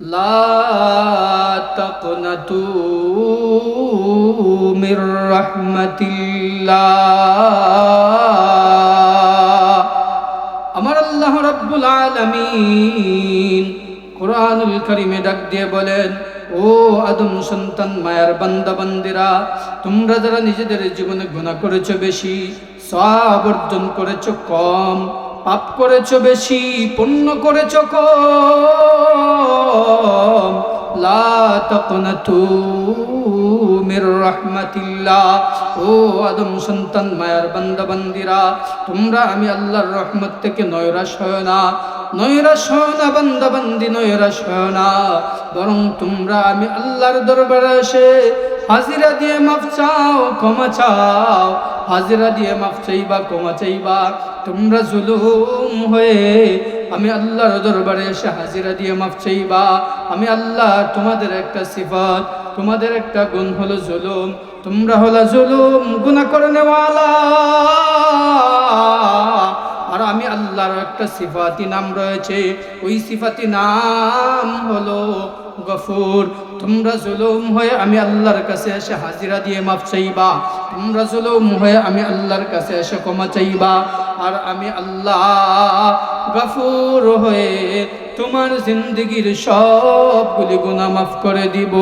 لا تقنطوا من رحمة الله আমার আল্লাহ রাব্বুল আলামিন কোরআনুল কারিমে ডাক দিয়ে বলেন ও আদম সন্তান মায়ার বান্দা বান্দিরা তোমরা যারা নিজেদের জীবনে গুনাহ করেছো বেশি সব অর্জন করেছো কম পাপ করেছ বেশি, পুণ্য করেছ কম। লা মির রাহমাতিল্লাহ। ও আদম সন্তান, মায়ার বান্দা তোমরা আমি আল্লাহর রহমত থেকে নৈরাশ হয় না। নৈরাশ হয় না বান্দা বান্দি নৈরাশ হয় না। বরং তোমরা আমি আল্লাহর দরবারে এসে হাজিরা দিয়ে মাফ চাও, ক্ষমা চাও। হাজিরা দিয়ে মাফ চাইবা, ক্ষমা চাইবা। তোমরা জুলুম হয়ে আমি আল্লাহর দরবারে এসে হাজিরা দিয়ে মাফ চাইবা। আমি আল্লাহ তোমাদের একটা সিফাত, তোমাদের একটা গুণ হলো জুলুম। তোমরা হলো জুলুম, গুনাহ করে নেওয়ালা। আর আমি আল্লাহর একটা সিফাতি নাম রয়েছে। ওই সিফাতি নাম হলো গফুর। তোমরা জুলুম হয়ে আমি আল্লাহর কাছে এসে হাজিরা দিয়ে মাফ চাইবা। তোমরা জুলুম হয়ে আমি আল্লাহর কাছে এসে ক্ষমা চাইবা। আর আমি আল্লাহ গফুর হয়ে তোমার জিন্দগির সবগুলি গুণা মাফ করে দিব।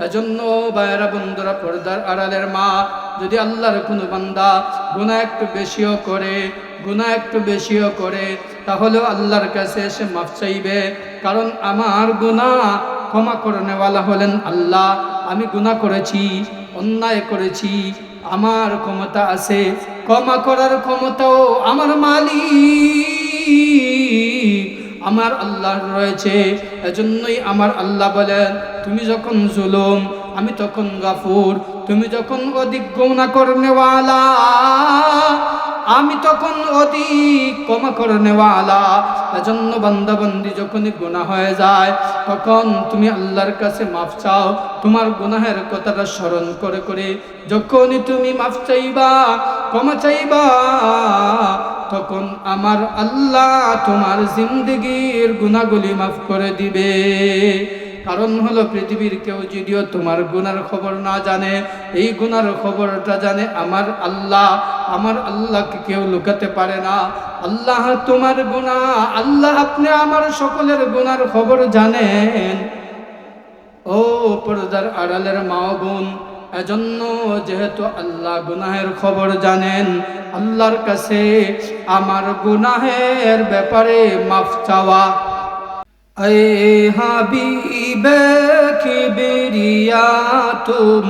এজন্য বায়রা বন্ধুরা, পর্দার আড়ালের মা, যদি আল্লাহর কোনো বান্দা গুনাহ একটু বেশিও করে, গুনাহ একটু বেশিও করে তাহলে আল্লাহর কাছে এসে মাফ চাইবে। কারণ আমার গুনাহ ক্ষমা করে নেওয়ালা হলেন আল্লাহ। আমি গুনাহ করেছি, অন্যায় করেছি, আমার ক্ষমতা আছে। ক্ষমা করার ক্ষমতাও আমার মালিক। আমার আল্লাহ রয়েছে। এজন্যই আমার আল্লাহ বলেন, তুমি যখন জুলুম, আমি তখন গাফুর। তুমি যখন অধিক গৌনা করনেওয়ালা, আমি তখন অধিক ক্ষমা করনেওয়ালা। এজন্য বান্দাবন্দি যখনই গুণা হয়ে যায়, তখন তুমি আল্লাহর কাছে মাফ চাও। তোমার গুনাহের কথাটা স্মরণ করে করে যখনই তুমি মাফ চাইবা, ক্ষমা চাইবা তখন আমার আল্লাহ তোমার জিন্দগির গুণাগুলি মাফ করে দিবে। কারণ হলো পৃথিবীর কেউ যদিও তোমার গুনার খবর না জানে, এই গুনার খবরটা জানে আমার আল্লাহ। আমার আল্লাহকে কেউ লুকাতে পারে না। আল্লাহ তোমার গুণা আল্লাহ আপনি আমার সকলের গুনার খবর জানেন। ও পর্দার আড়ালের মা বোন, এজন্য যেহেতু আল্লাহ গুনাহের খবর জানেন আল্লাহর কাছে আমার গুনাহের ব্যাপারে মাফ চাওয়া اے حبیب کبریا تم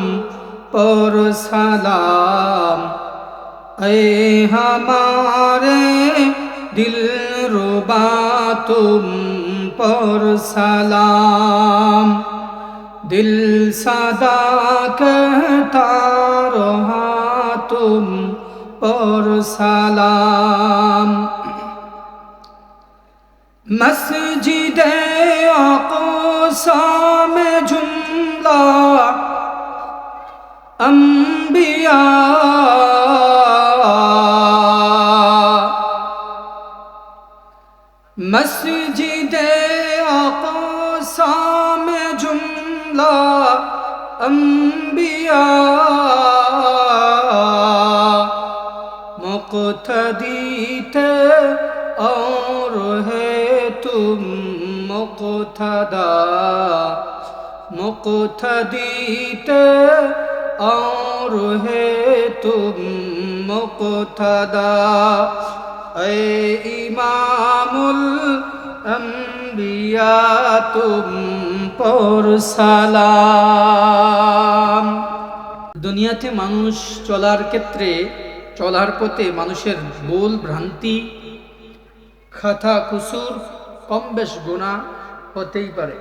پر سلام اے ہمارے دل ربا تم پر سلام دل صدا کرتا رہا تم ওর সালাম। মসজিদে অকসাম জুমলা অম্বিয়া মসজিদে অকসাম জুমলা অম্বিয়া মুক্তদা, মুক্তদিতে और তুম तुम দুনিয়াতে মানুষ চলার ক্ষেত্রে, চলার পথে মানুষের ভুল ভ্রান্তি খাথা কুসুর কম বেশ গোনা হতেই পারে।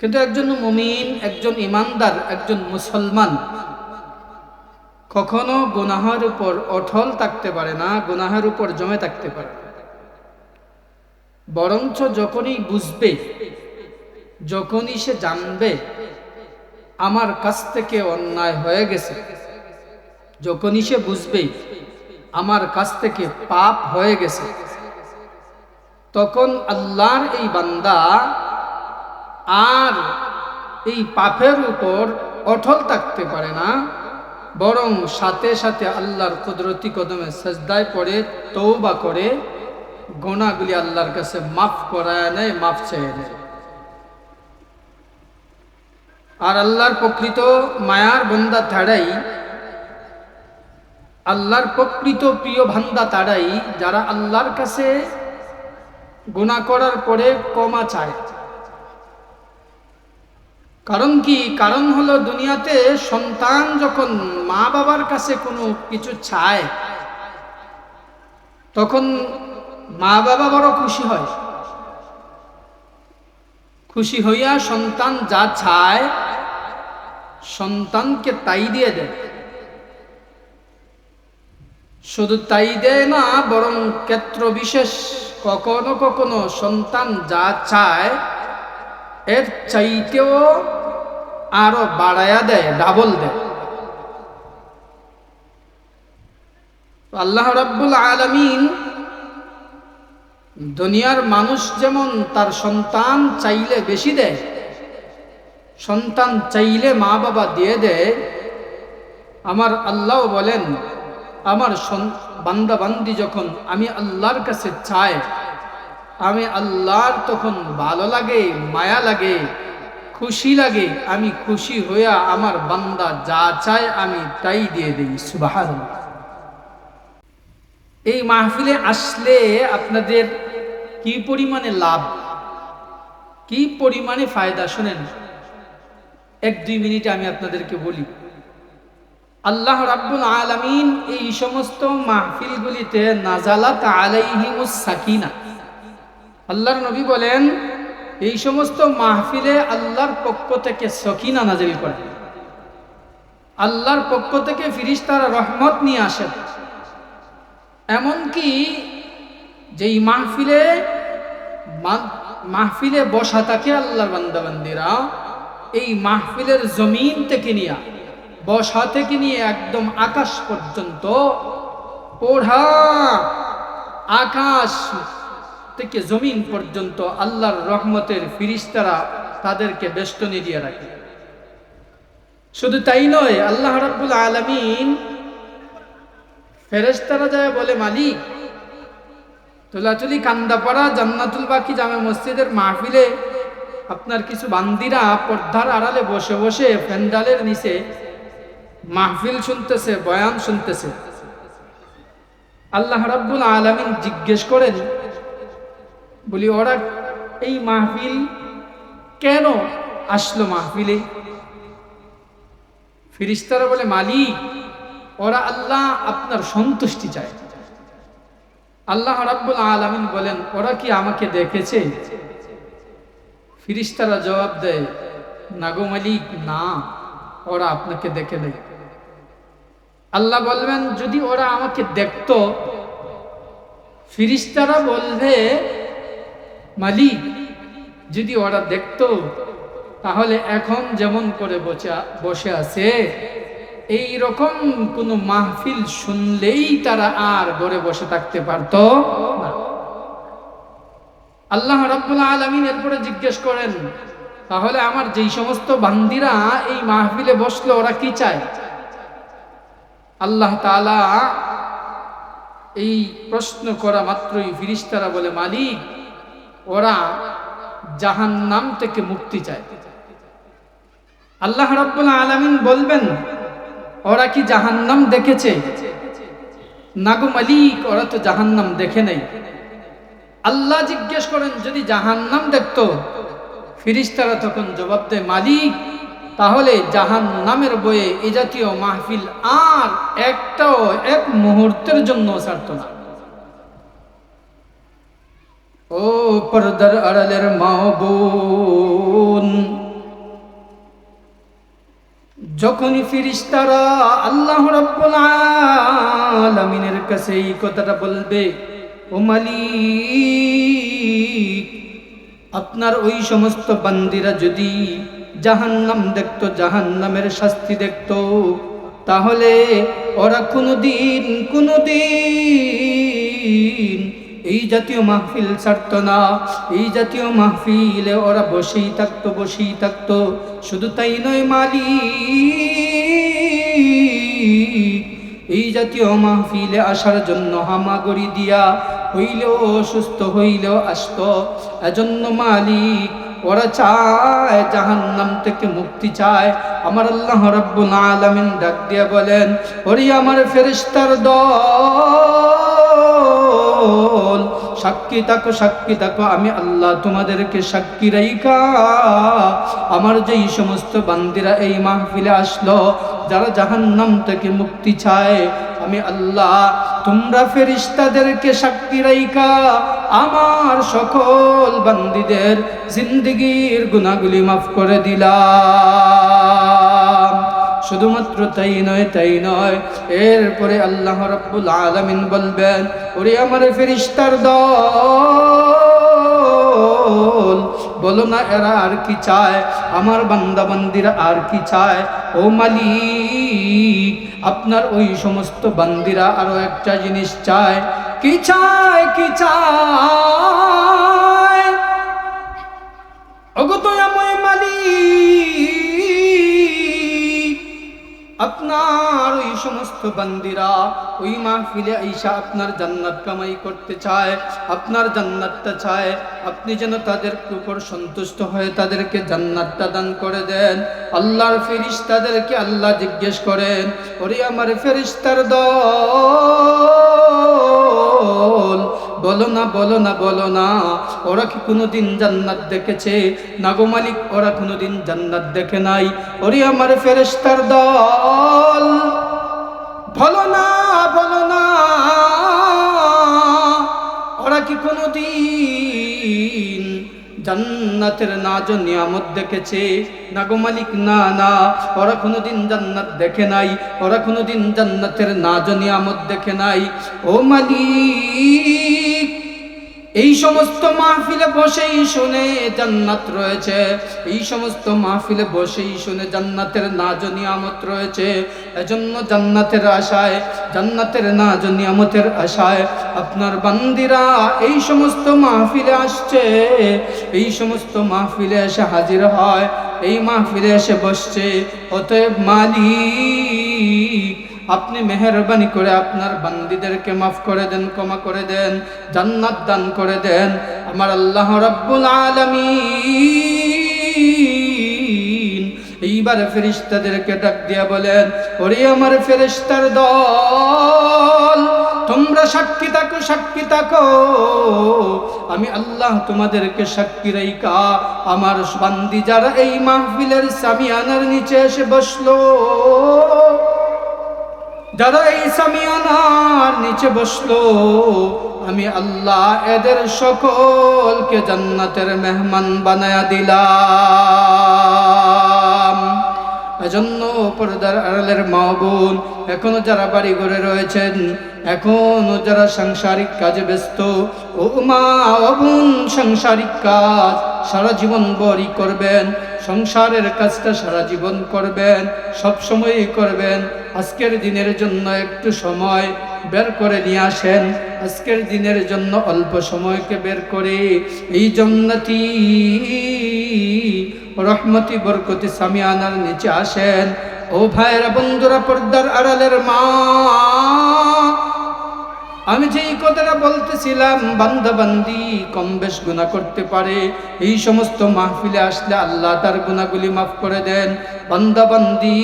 কিন্তু একজন মুমিন, একজন ইমানদার, একজন মুসলমান কখনো গুনাহের উপর অটল থাকতে পারে না, গুনাহের উপর জমে থাকতে পারে। বরঞ্চ যখনই বুঝবে, যখনই সে জানবে, আমার কাছ থেকে অন্যায় হয়ে গেছে, যখনই সে বুঝবে, আমার কাছ থেকে পাপ হয়ে গেছে তখন আল্লাহর এই বান্দা আর এই পাপের উপর অটল থাকতে পারে না, বরং সাথে সাথে আল্লাহর কুদরতি কদমে সাজদায় পড়ে তৌবা করে গোনাগুলি আল্লাহর কাছে মাফ করায় নেয়, মাফ চেয়ে নেয়। আর আল্লাহর প্রকৃত মায়ার বন্দা তারাই, আল্লাহর প্রকৃত প্রিয় ভান্দা তারাই, যারা আল্লাহর কাছে গুণা করার পরে কমা চায়। কারণ কি? কারণ হলো দুনিয়াতে সন্তান যখন মা বাবার কাছে কোনো কিছু চায়, তখন মা বাবা বড় খুশি হয়। খুশি হইয়া সন্তান যা চায়, সন্তানকে তাই দিয়ে দেয়। শুধু তাই দেয় না, বরং ক্ষেত্র বিশেষ কখনো কখনো সন্তান যা চায়, এর চাইতেও আরও বাড়ায়া দেয় ডাবল দেয়। আল্লাহ রাব্বুল আলামিন দুনিয়ার মানুষ যেমন তার সন্তান চাইলে বেশি দেয়, সন্তান চাইলে মা বাবা দিয়ে দেয়, আমার আল্লাহ বলেন আমার বান্দা বান্দি যখন আমি আল্লাহর কাছে চাই, আমি আল্লাহর তখন ভালো লাগে, মায়া লাগে, খুশি লাগে, আমি খুশি হইয়া আমার বান্দা যা চায় আমি তাই দিয়ে দিই সুবাহ এই মাহফিলে আসলে আপনাদের কি পরিমাণে লাভ? কি পরিমাণে ফায়দা? শোনেন, এক দুই মিনিটে আমি আপনাদেরকে বলি। আল্লাহ রাব্বুল আলামিন এই সমস্ত মাহফিলগুলিতে নাজালাত আলাইহিমুস সাকিনা। আল্লাহর নবী বলেন, এই সমস্ত মাহফিলে আল্লাহর পক্ষ থেকে সকিনা নাজিল করে। আল্লাহর পক্ষ থেকে ফিরিস্তারা রহমত নিয়ে আসেন। এমনকি যেই মাহফিলে মাহফিলে বসা থাকে আল্লাহর বান্দাবান্দিরা, এই মাহফিলের জমিন থেকে নিয়ে বসা থেকে নিয়ে একদম আকাশ পর্যন্ত। ওঢা আকাশ থেকে জমিন পর্যন্ত আল্লাহর রহমতের ফিরিস্তারা তাদেরকে বেষ্টনী দিয়ে রাখে। শুধু তাই নয়, আল্লাহ রাব্বুল আলমিন ফেরেস্তারা যায় বলে, মালিক, তোলাচুলি কান্দাপাড়া জান্নাতুল বাকি জামে মসজিদের মাহফিলে আপনার কিছু বান্দিরা পর্দার আড়ালে বসে বসে ফ্যান্ডালের নিচে মাহফিল শুনতেছে, বয়ান শুনতেছে। আল্লাহ রাব্বুল আলমিন জিজ্ঞেস করেন, বলি, ওরা এই মাহফিল কেন আসলো মাহফিলে? ফিরিস্তারা বলে, মালিক, ওরা আল্লাহ আপনার সন্তুষ্টি চায়। আল্লাহ রাব্বুল আলমিন বলেন, ওরা কি আমাকে দেখেছে? ফিরিস্তারা জবাব দেয় নাগো মালিক, না, ওরা আপনাকে দেখে নেই। আল্লাহ বলবেন, যদি ওরা আমাকে দেখত, ফিরিস্তারা বলবে, মালিক, যদি ওরা দেখত, তাহলে এখন যেমন করে বসে আছে এই রকম কোনো মাহফিল শুনলেই তারা আর ঘরে বসে থাকতে পারত না। আল্লাহ রাব্বুল আলমিন এরপরে জিজ্ঞেস করেন, তাহলে আমার যেই সমস্ত বান্দিরা এই মাহফিলে বসল ওরা কি চায়? আল্লাহ তালা এই প্রশ্ন করা মাত্রই ফিরিস্তারা বলে, মালিক, ওরা জাহান নাম থেকে মুক্তি চায়। আল্লাহ রাব্বুল আলামিন বলবেন, ওরা কি জাহান্নাম দেখেছে? নাগু মালিক, ওরা তো জাহান্নাম দেখে নাই। আল্লাহ জিজ্ঞেস করেন, যদি জাহান্নাম দেখতো? ফিরিস্তারা তখন জবাব দেয়, মালিক তাহলে জাহান নামের বয়ে এ জাতীয় মাহফিল আর একটাও এক মুহূর্তের জন্য ছাড়ত না। ও পর্দার আড়ালের মাহবুন, যখনই ফিরিস্তারা আল্লাহ আলামিনের কাছে এই কথাটা বলবে, ও মালিক, আপনার ওই সমস্ত বান্দিরা যদি জাহান্নাম দেখতো, জাহান্নামের শাস্তি দেখতো। তাহলে ওরা কোনোদিন কোনোদিন এই জাতীয় মাহফিল ছাড়ত না। এই জাতীয় মাহফিলে ওরা বসেই থাকতো বসেই থাকতো। শুধু তাই নয়, মালিক, এই জাতীয় মাহফিলে আসার জন্য হামাগড়ি দিয়া হইলেও অসুস্থ হইলেও আসতো। এজন্য মালিক ওরা চায়, জাহান্নাম থেকে মুক্তি চায়। আমার আল্লাহ রব্বুল আলামিন ডাক দিয়া বলেন, ওরি আমার ফেরেশতার দল, সাক্ষী থাকো সাক্ষী থাকো, আমি আল্লাহ তোমাদেরকে সাক্ষী রাইকা আমার যেই সমস্ত বান্দিরা এই মাহফিলে আসলো, যারা জাহান্নাম থেকে মুক্তি চায়, আমি আল্লাহ তোমরা ফেরিস্তাদেরকে সাক্ষী রাইকা আমার সকল বান্দিদের জিন্দগির গুণাগুলি মাফ করে দিলাম। শুধুমাত্র তাই নয় তাই নয়, এরপরে আল্লাহ রব্বুল আলামিন বলবেন, ওরে আমার ফেরিস্তার দল, বলো না এরা আর কি চায়? আমার বান্দা বান্দিরা আর কি চায়? ও মালিক আপনার ওই সমস্ত বান্দিরা আরও একটা জিনিস চায়। কি চায় কি চায়? অগতয়াময় মালিক। আপনার ওই সমস্ত বন্দিরা ওই মাহফিলে আইসা আপনার জান্নাত কামাই করতে চায়, আপনার জান্নাতটা চায়। আপনি যেন তাদের উপর সন্তুষ্ট হয়ে তাদেরকে জান্নাতটা দান করে দেন। আল্লাহর ফেরিস তাদেরকে আল্লাহ জিজ্ঞেস করেন, ওরে আমার ফেরিস্তার দল বলো না বলো না বলো না। ওরা কি কোনোদিন জান্নাত দেখেছে? নাগো মালিক, ওরা কোনোদিন জান্নাত দেখে নাই। ওরে আমার ফেরেস্তার দল, বলো না বলো না। ওরা কি কোনোদিন জান্নাতের নাজ নিয়ামত দেখেছে। নাগো মালিক, না না। ওরা কোনো দিন জান্নাত দেখে নাই। ওরা কোনো কোনোদিন জান্নাতের নাজ নিয়ামত দেখে নাই। ও মালিক এই সমস্ত মাহফিলে বসেই শুনে জান্নাত রয়েছে। এই সমস্ত মাহফিলে বসেই শুনে জান্নাতের নাজ নিয়ামত রয়েছে। এজন্য জান্নাতের আশায়, জান্নাতের নাজ নিয়ামতের আশায় আপনার বান্দিরা এই সমস্ত মাহফিলে আসছে। এই সমস্ত মাহফিলে এসে হাজির হয়, এই মাহফিলে এসে বসছে। অতএব মালিক আপনি মেহরবানি করে আপনার বান্দিদেরকে মাফ করে দেন, ক্ষমা করে দেন, জান্নাত দান করে দেন। আমার আল্লাহ রাব্বুল আলামিন এইবার ফেরিস্তাদেরকে ডাক দিয়া বলেন, ওরে আমার ফেরিস্তার দল, তোমরা সাক্ষী থাকো সাক্ষী থাকো। আমি আল্লাহ তোমাদেরকে সাক্ষী রাইকা আমার বান্দি যারা এই মাহফিলের সামিয়ানার নিচে এসে বসল। যারা এই সামিয়ানার নিচে বসল। আমি আল্লাহ এদের সকলকে জান্নাতের মেহমান বানায়া দিলাম। এজন্য পর্দার আড়ালের মা বোন, এখনও যারা বাড়ি ঘরে রয়েছেন, এখনও যারা সাংসারিক কাজে ব্যস্ত, ও মা বোন সাংসারিক কাজ সারা জীবন বড়ি করবেন। সংসারের কাজটা সারা জীবন করবেন, সব সময়ই করবেন। আজকের দিনের জন্য একটু সময় বের করে নিয়ে আসেন। আজকের দিনের জন্য অল্প সময়কে বের করে এই জন্নতি রহমতি, বরকতি সামিয়ানার নিচে আসেন। ও ভাইয়েরা, বন্ধুরা, পর্দার আড়ালের মা আমি যেই কথাটা বলতেছিলাম, বান্দাবান্দি কম বেশ গুণা করতে পারে। এই সমস্ত মাহফিলে আসলে আল্লাহ তার গুণাগুলি মাফ করে দেন। বান্দাবান্দি,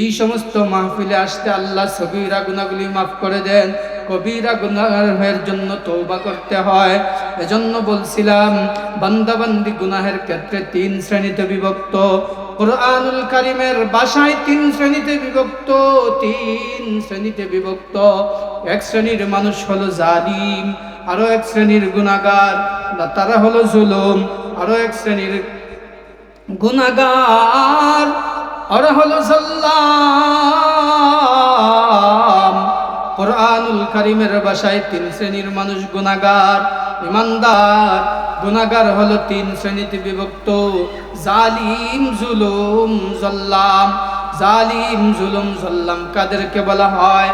এই সমস্ত মাহফিলে আসতে আল্লাহ সবিরা গুণাগুলি মাফ করে দেন। কবিরা গুনাহের জন্য তৌবা করতে হয়। এজন্য বলছিলাম, বান্দাবান্দি গুনাহের ক্ষেত্রে তিন শ্রেণীতে বিভক্ত। কোরআনুল কারিমের বাসায় তিন শ্রেণীতে বিভক্ত, তিন শ্রেণীতে বিভক্ত। এক শ্রেণির মানুষ হলো জালিম, আরও এক শ্রেণির গুনাগার তারা হলো জুলুম, আরও এক শ্রেণির গুনাগার ওরা হলো সাল্লাম কোরআনুল কারিমের বাসায় তিন শ্রেণির মানুষ গুনাগার ইমানদার গুনাগার হলো তিন শ্রেণীতে বিভক্ত। জালিম, জুলুম, জল্লাম। জালিম, জুলুম, জল্লাম কাদেরকে বলা হয়?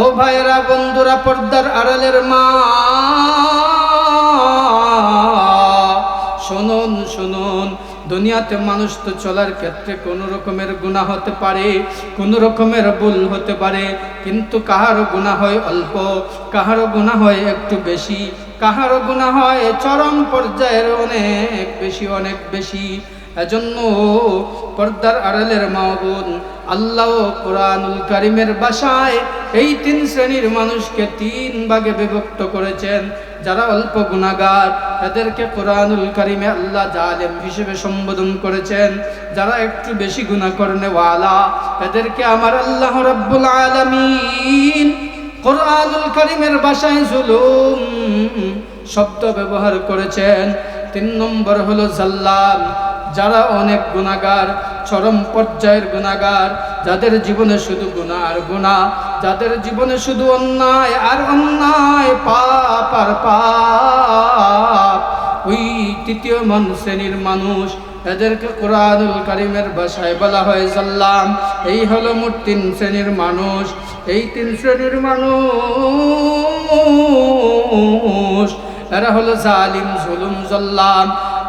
ও ভাইরা বন্ধুরা, পর্দার আড়ালের মা। শুনুন শুনুন, দুনিয়াতে মানুষ তো চলার ক্ষেত্রে কোনো রকমের গুণা হতে পারে, কোনো রকমের ভুল হতে পারে, কিন্তু কাহারও গুণা হয় অল্প, কাহারও গুণা হয় একটু বেশি কাহারও গুণা হয়? চরম পর্যায়ের অনেক বেশি অনেক বেশি। এজন্য পর্দার আড়ালের মা বোন, আল্লাহ কোরআনুল কারিমের বাসায় এই তিন শ্রেণির মানুষকে তিন ভাগে বিভক্ত করেছেন। যারা অল্প গুণাগার, তাদেরকে কোরআনুল কারিমে আল্লাহ জালেম হিসেবে সম্বোধন করেছেন। যারা একটু বেশি গুণা করনে ওয়ালা এদেরকে আমার আল্লাহ রব্বুল আলামিন কোরআনুল কারিমের বাসায় জুলুম শব্দ ব্যবহার করেছেন। তিন নম্বর হলো জাল্লাম যারা অনেক গুণাগার চরম পর্যায়ের গুণাগার যাদের জীবনে শুধু গুণা আর গুণা যাদের জীবনে শুধু অন্যায় আর অন্যায়, পাপ আর পাপ। ওই তৃতীয় মান শ্রেণির মানুষ, এদেরকে কোরআনুল কারিমের ভাষায় বলা হয় জাল্লাম এই হলো মোট তিন শ্রেণির মানুষ। এই তিন শ্রেণির মানুষ, এরা হলো জালিম, জুলুম, জল্লাম।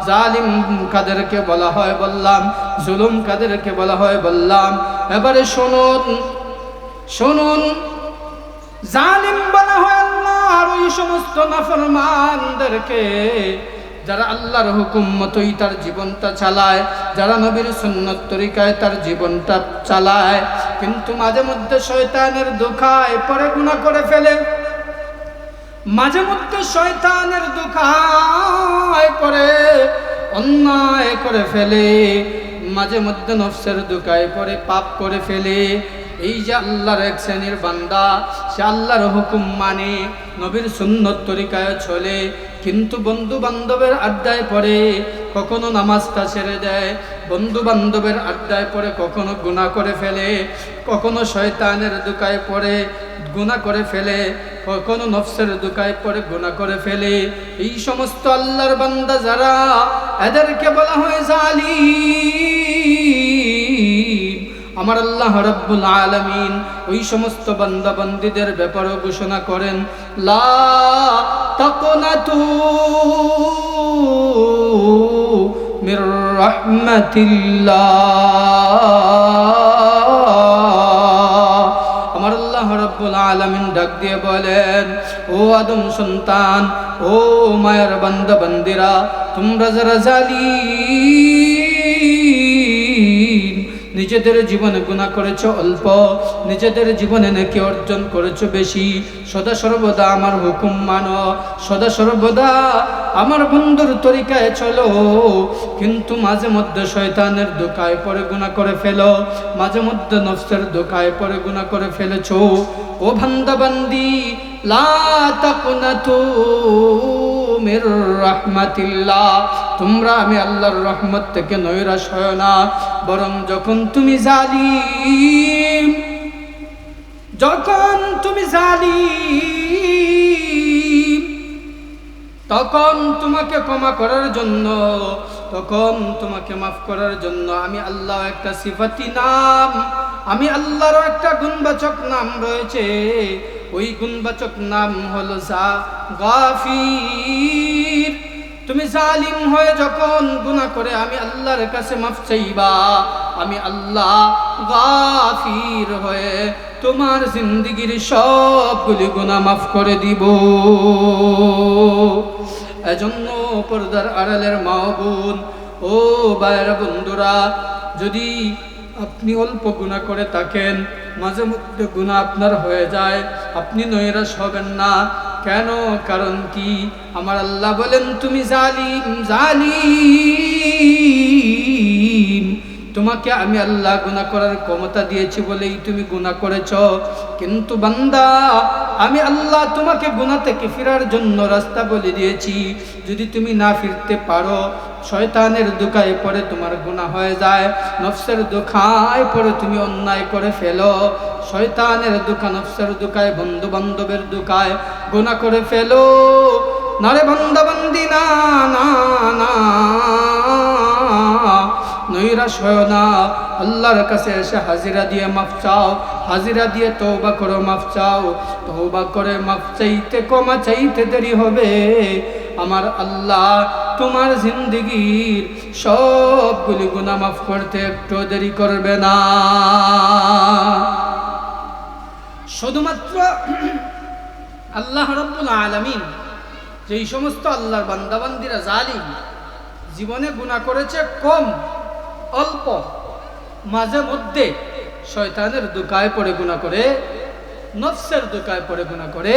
জালিম কাদেরকে বলা হয় বললাম, জুলুম কাদেরকে বলা হয় বললাম। এবারে শুনুন শুনুন। জালিম বলা হয় আল্লাহ, আর ওই সমস্ত নাফরমানদেরকে যারা আল্লাহর হুকুম মতোই তার জীবনটা চালায়, যারা নবীর সুন্নত তরিকায় তার জীবনটা চালায়, কিন্তু মাঝে মধ্যে শয়তানের দুঃখায় পরে গুণা করে ফেলে। মাঝে মধ্যে শয়তানের দুঃখায় পরে অন্যায় করে ফেলে। মাঝে মধ্যে নফসের দুঃখায় পরে পাপ করে ফেলে। এই যে আল্লাহর এক শ্রেণির বান্দা, সে আল্লাহর হুকুম মানে নবীর সুন্নত তরিকায় চলে। কিন্তু বন্ধু বান্ধবের আড্ডায় পড়ে, কখনো নামাজটা ছেড়ে দেয়। বন্ধু বান্ধবের আড্ডায় পড়ে, কখনো গুণা করে ফেলে। কখনো শয়তানের দুকায় পড়ে গুণা করে ফেলে। কখনো নফসের দুকায় পড়ে গুণা করে ফেলে। এই সমস্ত আল্লাহর বান্দা যারা, এদেরকে বলা হয় জালিম। আমার আল্লাহ রব্বুল আলমিন ওই সমস্ত বান্দা বান্দিদের ব্যাপারেও ঘোষণা করেন, লা আমার আল্লাহ রব্বুল আলমিন ডাক দিয়ে বলেন, ও আদম সন্তান, ও মায়ের বান্দা বান্দিরা তোমরা যারা জালিম নিজেদের জীবনে গুণা করেছ অল্প, নিজেদের জীবনে নাকি অর্জন করেছ বেশি। সদা সর্বদা আমার হুকুম মানো, সদা সর্বদা আমার বন্ধুর তরিকায় চলো। কিন্তু মাঝে মধ্যে শয়তানের দোকায় পরে গুণা করে ফেলো, মাঝে মধ্যে নফসের দোকায় পরে গুণা করে ফেলেছ। ও ভান্দাবান্দি লা তাকুনাতু মির রাহমাতিল্লাহ তোমরা আমি আল্লাহর রহমত থেকে নৈরাশ হয় না। বরং যখন তুমি জালিম, যখন তুমি জালিম, তখন তোমাকে ক্ষমা করার জন্য, তখন তোমাকে মাফ করার জন্য আমি আল্লাহ একটা সিফাতি নাম, আমি আল্লাহর একটা গুণবাচক নাম রয়েছে। ওই গুণবাচক নাম হলো সা গাফির তুমি জালিম হয়ে যখন গুনাহ করে আমি আল্লাহর কাছে মাফ চাইবা, আমি আল্লাহ গাফির হয়ে তোমার জিন্দগির সবগুলি গুনাহ মাফ করে দিব। এজন্য পর্দার আড়ালের মা বোন, ও বায়ের বন্ধুরা, যদি আপনি অল্প গুণা করে থাকেন, মাঝে মধ্যে গুণা আপনার হয়ে যায়, আপনি নৈরাশ হবেন না। কেন? কারণ কি? আমার আল্লাহ বলেন, তুমি জালিম জালিম। তোমাকে আমি আল্লাহ গুনাহ করার ক্ষমতা দিয়েছি বলেই তুমি গুনাহ করেছ। কিন্তু বান্দা, আমি আল্লাহ তোমাকে গুনাহ থেকে ফেরার জন্য রাস্তা বলে দিয়েছি। যদি তুমি না ফিরতে পারো, শয়তানের দুঃখায় পরে তোমার গুনাহ হয়ে যায়। নফসের দুঃখায় পরে তুমি অন্যায় করে ফেলো। শয়তানের দুঃখা, নফসের দুঃখায় বন্ধু বান্ধবের দুঃখায় গুনাহ করে ফেলো। নারে বান্দাবান্দি না না না নৈরাশ হয় না। আল্লাহর কাছে এসে হাজিরা দিয়ে মাফ চাও। হাজিরা দিয়ে তৌবা করো, মাফ চাও। তৌবা করে মাফ চাইতে কমা চাইতে দেরি হবে। আমার আল্লাহ, তোমার জিন্দগির সবগুলি গুণা মাফ করতে একটু দেরি করবে না। শুধুমাত্র আল্লাহ রব্বুল আলমিন, যেই সমস্ত আল্লাহর বান্দাবান্দিরা জালিম, জীবনে গুণা করেছে কম, অল্প, মাঝে মধ্যে শয়তানের দোকায় পড়ে গুণা করে, নফসের দোকায় পড়ে গুণা করে,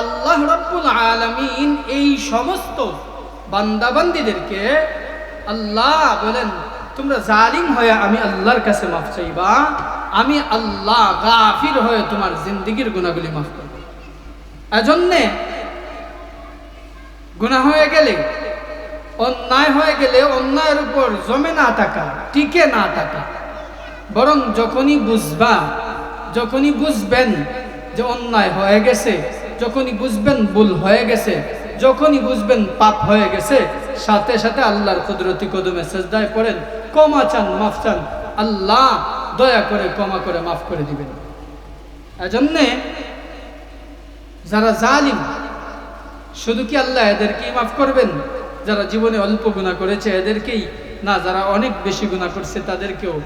আল্লাহ রব্বুল আলমিন এই সমস্ত বান্দাবান্দিদেরকে আল্লাহ বলেন, তোমরা জালিম হয়ে আমি আল্লাহর কাছে মাফ চাইবা। আমি আল্লাহ গাফির হয়ে তোমার জিন্দিগির গুণাগুলি মাফ করব। এজন্যে গুণা হয়ে গেলে, অন্যায় হয়ে গেলে অন্যায়ের উপর জমে না থাকা, টিকে না থাকা। বরং যখনই বুঝবা, যখনই বুঝবেন যে অন্যায় হয়ে গেছে, যখনই বুঝবেন ভুল হয়ে গেছে, যখনই বুঝবেন পাপ হয়ে গেছে, সাথে সাথে আল্লাহর কুদরতি কদমে সেজদায় পড়েন, ক্ষমা চান, মাফ চান, আল্লাহ দয়া করে, ক্ষমা করে, মাফ করে দিবেন। এজন্যে যারা জালিম, শুধু কি আল্লাহ এদেরকেই মাফ করবেন? যারা জীবনে অল্প গুণা করেছে, এদেরকেই? না, যারা অনেক বেশি গুণা করছে, তাদেরকেও।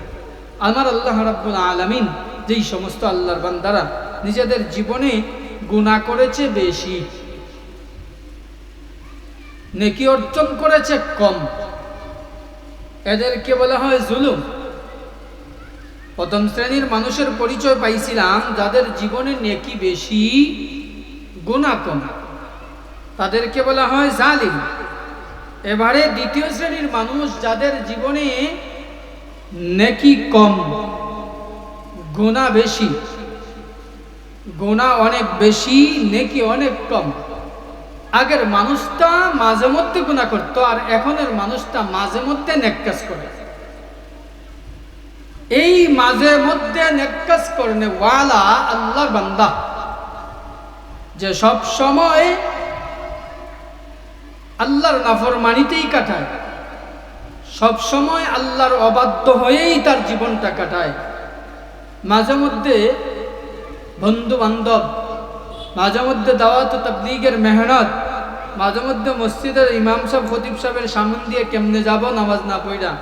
আমার আল্লাহ রাব্বুল আলামিন যেই সমস্ত আল্লাহর বান্দারা নিজেদের জীবনে গুণা করেছে বেশি, নেকি অর্জন করেছে কম। এদেরকে বলা হয় জুলুম। প্রথম শ্রেণির মানুষের পরিচয় পাইছিলাম, যাদের জীবনে নেকি বেশি গুণা কম তাদেরকে বলা হয় জালিম। এবারে দ্বিতীয় শ্রেণির মানুষ যাদের জীবনে নেকি কম গোনা বেশি গোনা অনেক বেশি, নেকি অনেক কম। আগের মানুষটা মাঝে মধ্যে গুণা করতো, আর এখনের মানুষটা মাঝে মধ্যে নেকাজ করে। এই মাঝে মধ্যে নেকাজ করনে ওয়ালা আল্লাহর বান্দা। যে সব সময় আল্লাহর নাফরমানিতেই কাটায়, সব সময় আল্লাহর অবাধ্য হয়েই তার জীবনটা কাটায়। মাঝে মধ্যে বন্ধু বান্ধব মাঝে মধ্যে দাওয়াত তাবলিগের মেহনত, মাঝে মধ্যে মসজিদের ইমাম সাহেব, খতিব সাহেবের সামন দিয়ে কেমনে যাব নামাজ না পড়া।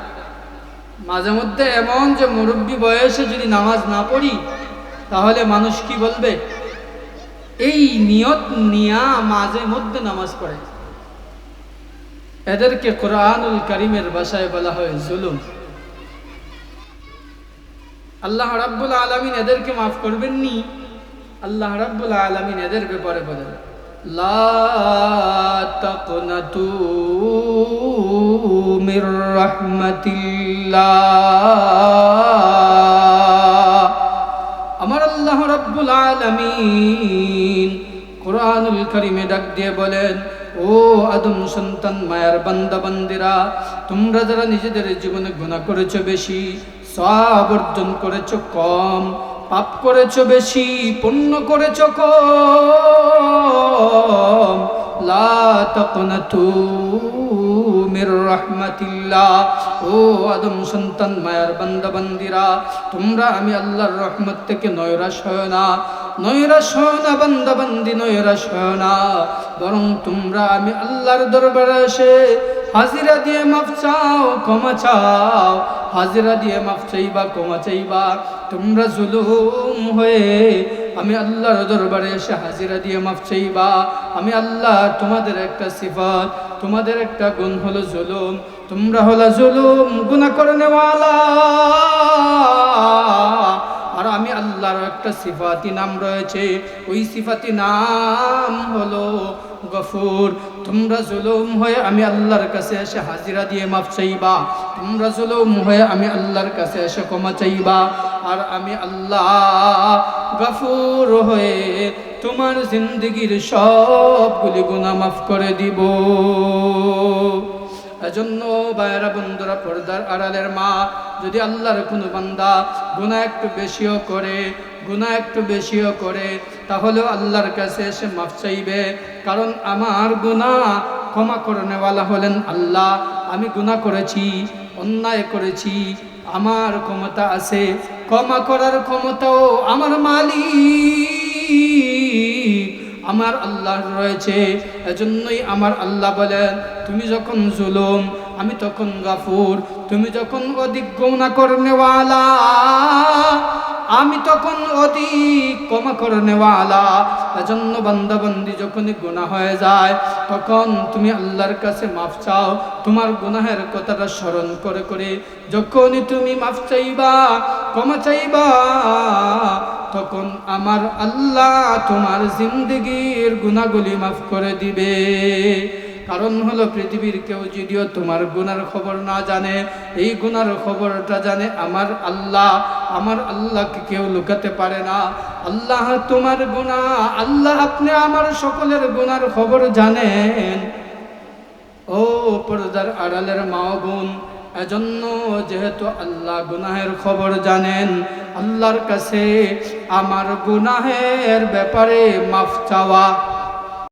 মাঝে মধ্যে এমন যে মুরব্বী বয়সে যদি নামাজ না পড়ি, তাহলে মানুষ কি বলবে? এই নিয়ত নিয়া মাঝে মধ্যে নামাজ পড়ে। এদেরকে কোরআনুল করিমের ভাষায় বলা হয় জুলুম। আল্লাহ রাব্বুল আলমিন এদেরকে মাফ করবেননি? আল্লাহ রাব্বুল আলমিন এদের ব্যাপারে বলেন। লা তাকনাতু মির রাহমাতিল্লাহ। আমার আল্লাহ রাব্বুল আলামিন কোরআনুল কারিমে ডাক দিয়ে বলেন, ও আদম সন্তান, মায়ার বান্দা, বান্দিরা, তোমরা যারা নিজেদের জীবনে গুণা করেছ বেশি সব অর্জন করেছ কম পাপ করেছ বেশি, পুণ্য করেছ কম। লা তাকনাতু মির রাহমাতিল্লাহ। ও আদম সন্তান, মায়ার বান্দাবান্দিরা, তোমরা আমি আল্লাহর রহমত থেকে নৈরাশ হয় না। নৈরাশ হয় না বান্দা বান্দি নৈরাশ হয় না। বরং তোমরা আমি আল্লাহর দরবারে এসে হাজিরা দিয়ে মাফ চাও, ক্ষমা চাও। হাজিরা দিয়ে মাফ চাইবা, ক্ষমা চাইবা। তোমরা জুলুম হয়ে আমি আল্লাহর দরবারে এসে হাজিরা দিয়ে মাফ চাইবা। আমি আল্লাহ তোমাদের একটা সিফাত, তোমাদের একটা গুণ হলো জুলুম। তোমরা হলো জুলুম গুণা করে নেওয়ালা আমি আল্লাহর একটা সিফাতি নাম রয়েছে। ওই সিফাতি নাম হলো গফুর। তোমরা জুলুম হয়ে আমি আল্লাহর কাছে এসে হাজিরা দিয়ে মাফ চাইবা। তোমরা জুলুম হয়ে আমি আল্লাহর কাছে এসে ক্ষমা চাইবা। আর আমি আল্লাহ গফুর হয়ে তোমার জিন্দগির সবগুলি গুণা মাফ করে দিব। এজন্য বায়রা বন্ধুরা, পর্দার আড়ালের মা, যদি আল্লাহর কোনো বান্দা গুণা একটু বেশিও করে গুণা একটু বেশিও করে তাহলেও আল্লাহর কাছে এসে মাফ চাইবে। কারণ আমার গুণা ক্ষমা করে নেওয়ালা হলেন আল্লাহ। আমি গুণা করেছি, অন্যায় করেছি, আমার ক্ষমতা আছে। ক্ষমা করার ক্ষমতাও আমার মালিক। আমার আল্লাহ রয়েছে, এজন্যই আমার আল্লাহ বলেন, তুমি যখন জুলুম, আমি তখন গাফুর, তুমি যখন অধিক গৌনা করনেওয়ালা, আমি তখন অধিক ক্ষমা করনেওয়ালা, এজন্য বান্দাবন্দি যখনই গুণা হয়ে যায়, তখন তুমি আল্লাহর কাছে মাফ চাও, তোমার গুনাহের কথাটা স্মরণ করে করে, যখনই তুমি মাফ চাইবা, ক্ষমা চাইবা তখন আমার আল্লাহ তোমার জিন্দগির গুণাগুলি মাফ করে দিবে। কারণ হলো পৃথিবীর কেউ যদিও তোমার গুনার খবর না জানে, এই গুনার খবরটা জানে আমার আল্লাহ। আমার আল্লাহকে কেউ লুকাতে পারে না। আল্লাহ তোমার গুণা, আল্লাহ আপনি আমার সকলের গুনার খবর জানেন। ও পর্দার আড়ালের মা বোন এজন্য যেহেতু আল্লাহ গুনাহের খবর জানেন আল্লাহর কাছে আমার গুনাহের ব্যাপারে মাফ চাওয়া